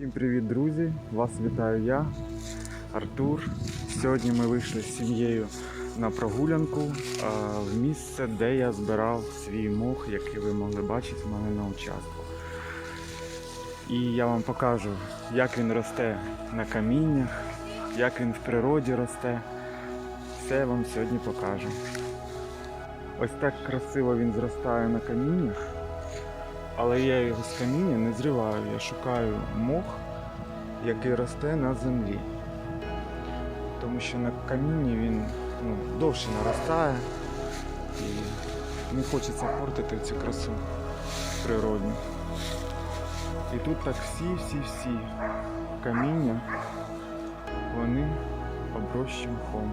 Всім привіт, друзі! Вас вітаю я, Артур. Сьогодні ми вийшли з сім'єю на прогулянку в місце, де я збирав свій мох, який ви могли бачити в мене на участку. І я вам покажу, як він росте на каміннях, як він в природі росте. Все я вам сьогодні покажу. Ось так красиво він зростає на каміннях. Але я його з каміння не зриваю, я шукаю мох, який росте на землі. Тому що на камінні він ну, довше наростає і не хочеться портити цю красу природню. І тут так всі-всі-всі каміння, вони оброщі мхом.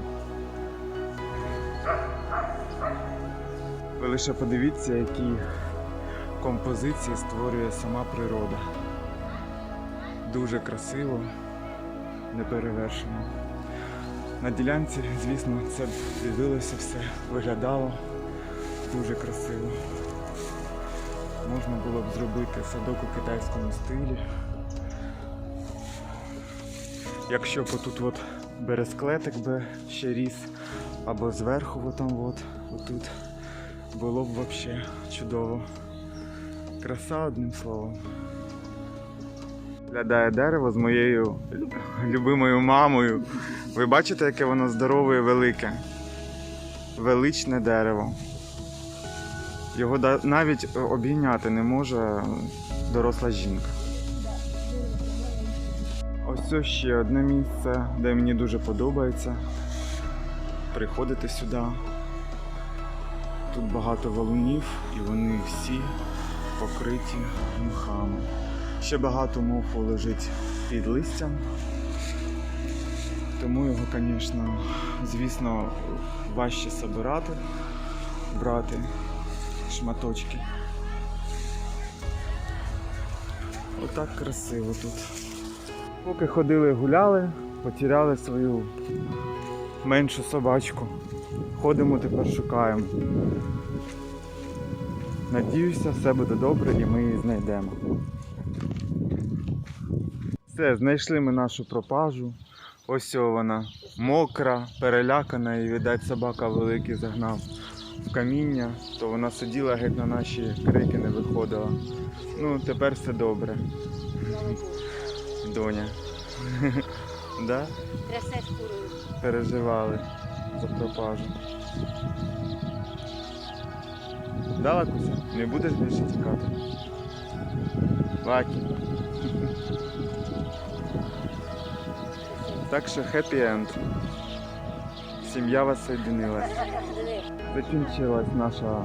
Ви лише подивіться, які композиції створює сама природа. Дуже красиво, неперевершено. На ділянці, звісно, це дивилося все, виглядало дуже красиво. Можна було б зробити садок у китайському стилі. Якщо б отут от бересклетик би ще ріс, або зверху отам от, отут, було б взагалі чудово. Краса одним словом. Виглядає дерево з моєю любимою мамою. Ви бачите, яке воно здорове і велике. Величне дерево. Його навіть обійняти не може доросла жінка. Ось ще одне місце, де мені дуже подобається. Приходити сюди. Тут багато валунів і вони всі покриті мхами. Ще багато моху лежить під листям. Тому його, звісно, звісно, важче собирати, брати шматочки. Отак красиво тут. Поки ходили гуляли, потеряли свою меншу собачку. Ходимо тепер шукаємо. Надіюся, все буде добре і ми її знайдемо. Все, знайшли ми нашу пропажу. Ось вона мокра, перелякана і, видать, собака великий загнав в каміння, то вона сиділа геть на наші крики не виходила. Ну, тепер все добре. Доня. да? Переживали за пропажу. Да, Лакуся? Не будеш більше тікати? Лакі. Так що хеппі енд. Сім'я вас соєдинилась. Закінчилась наша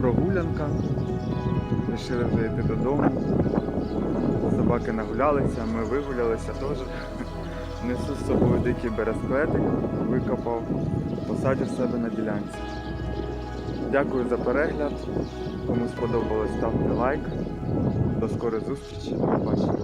прогулянка. Рішили вже йти додому. Собаки нагулялися, ми вигулялися теж. Несу з собою дикий бересклетик, викопав, посадю в себе на ділянці. Дякую за перегляд. Кому сподобалось, ставте лайк. До скорої зустрічі. Побачимо.